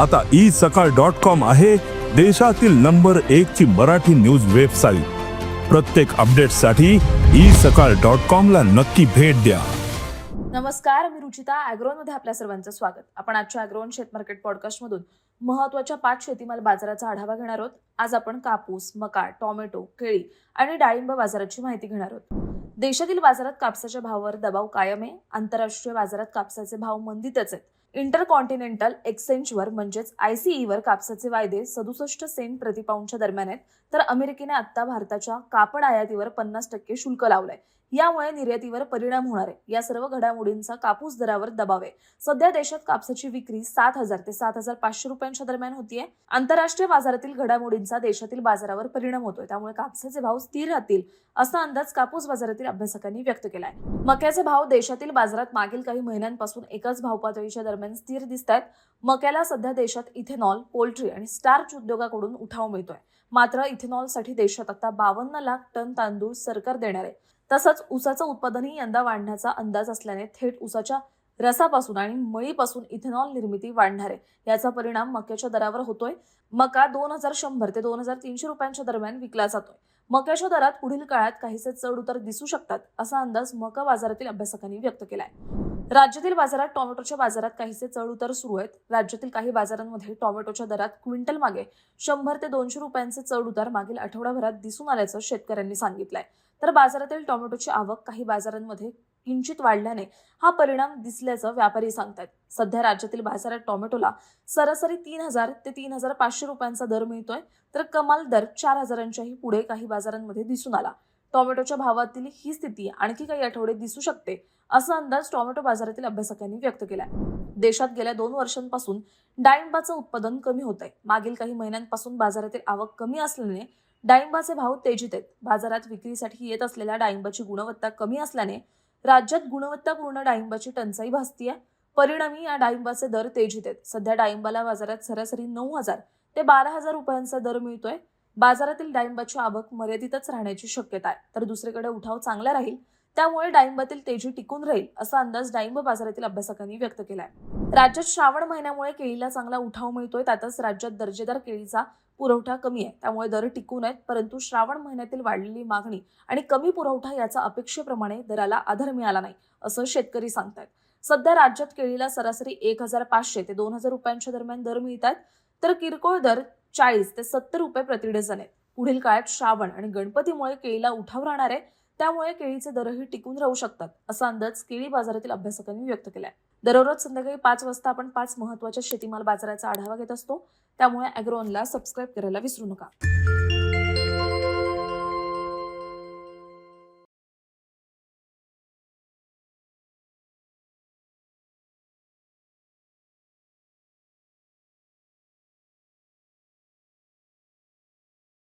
आता ई सकाळ dot com आहे देशातील नंबर एक ची मराठी न्यूज वेबसाईट. प्रत्येक अपडेटसाठी ई सकाळ डॉट कॉम ला नक्की भेट द्या. नमस्कार मी रुचिता ॲग्रोनमध्ये आपल्या सर्वांचं स्वागत. आपण आजच्या ॲग्रोन शेत मार्केट पॉडकास्टमधून महत्त्वाच्या पाच शेतीमाल बाजाराचा आढावा घेणार आहोत. आज आपण कापूस मका टोमॅटो केळी आणि डाळिंब बाजाराची माहिती घेणार आहोत. देशातील बाजारात कापसाच्या भावावर दबाव कायम आहे. आंतरराष्ट्रीय बाजारात कापसाचे भाव मंदीतच आहेत. इंटरकॉन्टिनेंटल एक्सचेंजवर म्हणजेच आयसीईवर कापसाचे वायदे सदुसष्ट सेंट प्रतिपाऊंडच्या दरम्यान आहेत. तर अमेरिकेने आत्ता भारताच्या कापड आयातीवर पन्नास टक्के शुल्क लावलंय. यामुळे निर्यातीवर परिणाम होणार आहे. या सर्व घडामोडींचा कापूस दरावर दबाव आहे. सध्या देशात कापसाची विक्री सात हजार ते सात हजार पाचशे रुपयांच्या दरम्यान होतीये. आंतरराष्ट्रीय बाजारातील घडामोडींचा देशातील बाजारावर परिणाम होतोय. त्यामुळे कापसाचे भाव स्थिर राहतील असा अंदाज कापूस बाजारातील अभ्यासकांनी व्यक्त केलाय. मक्याचे भाव देशातील बाजारात मागील काही महिन्यांपासून एकाच भाव पातळीच्या दरम्यान स्थिर दिसत आहेत मक्याला सध्या देशात इथेनॉल पोल्ट्री आणि स्टार्च उद्योगाकडून उठाव मिळतोय. मात्र इथेनॉलसाठी देशात आता बावन्न लाख टन तांदूळ सरकार देणार आहे. तसंच ऊसाचं उत्पादनही यंदा वाढण्याचा अंदाज असल्याने थेट ऊसाच्या रसापासून आणि मळीपासून इथेनॉल निर्मिती वाढणार आहे. याचा परिणाम मक्याच्या दरावर होतोय. मका दोन हजार शंभर ते दोन हजार तीनशे रुपयांच्या दरम्यान विकला जातोय. मक्याच्या दरात पुढील काळात काहीसे चढ उतार दिसू शकतात असा अंदाज मका बाजारातील अभ्यासकांनी व्यक्त केलाय. राज्यातील बाजारात टोमॅटोच्या बाजारात काहीसे चढ उतार सुरू आहेत. राज्यातील काही बाजारांमध्ये टोमॅटोच्या दरात क्विंटल मागे शंभर ते दोनशे रुपयांचे चढ उतार मागील आठवड्याभरात दिसून आल्याचं शेतकऱ्यांनी सांगितलंय. तर बाजारातील टोमॅटोची आवक काही बाजारांमध्ये किंचित वाढल्याने हा परिणाम दिसल्याचं व्यापारी सांगतात सध्या राज्यातील बाजारात टोमॅटोला सरासरी तीन हजार ते तीन हजार पाचशे रुपयांचा दर मिळतोय तर कमाल दर चार हजारांच्याही पुढे काही बाजारांमध्ये दिसून आला. टोमॅटोच्या भावातील ही स्थिती आणखी काही आठवडे दिसू शकते असा अंदाज टोमॅटो बाजारातील अभ्यासकांनी व्यक्त केलाय. देशात गेल्या दोन वर्षांपासून डाळिंबाचं उत्पादन कमी होत आहे मागील काही महिन्यांपासून बाजारातील आवक कमी असल्याने डाळिंबाचे भाव तेजीत आहेत. बाजारात विक्रीसाठी येत असलेल्या डाळिंबाची गुणवत्ता कमी असल्याने राज्यात गुणवत्तापूर्ण डाळिंबाची टंचाई भासतीये. परिणामी या डाळिंबाचे दर तेजीत आहेत. सध्या डाळिंबाला बाजारात सरासरी नऊ हजार ते बारा हजार रुपयांचा दर मिळतोय. बाजारातील डाळिंबाची आवक मर्यादितच राहण्याची शक्यता आहे. तर दुसरीकडे उठाव चांगला राहील त्यामुळे डाळिंबातील तेजी टिकून राहील असा अंदाज डाळिंब बाजारातील अभ्यासकांनी व्यक्त केला आहे राज्यात श्रावण महिन्यामुळे केळीला चांगला उठाव मिळतोय. त्यातच राज्यात दर्जेदार केळीचा पुरवठा कमी आहे त्यामुळे दर टिकून आहेत परंतु श्रावण महिन्यातील वाढलेली मागणी आणि कमी पुरवठा याचा अपेक्षेप्रमाणे दराला आधार मिळाला नाही असं शेतकरी सांगतात सध्या राज्यात केळीला सरासरी एक हजार पाचशे ते दोन हजार रुपयांच्या दरम्यान दर मिळतात तर किरकोळ दर चाळीस ते सत्तर रुपये प्रति डझन आहेत. पुढील काळात श्रावण आणि गणपतीमुळे केळीला उठाव राहणार आहे त्यामुळे केळीचे दरही टिकून राहू शकतात असा अंदाज केळी बाजारातील अभ्यासकांनी व्यक्त केला आहे दररोज संध्याकाळी पाच वाजता आपण पाच महत्त्वाच्या शेतीमाल बाजाराचा आढावा घेत असतो. त्यामुळे अॅग्रोनला सबस्क्राईब करायला विसरू नका.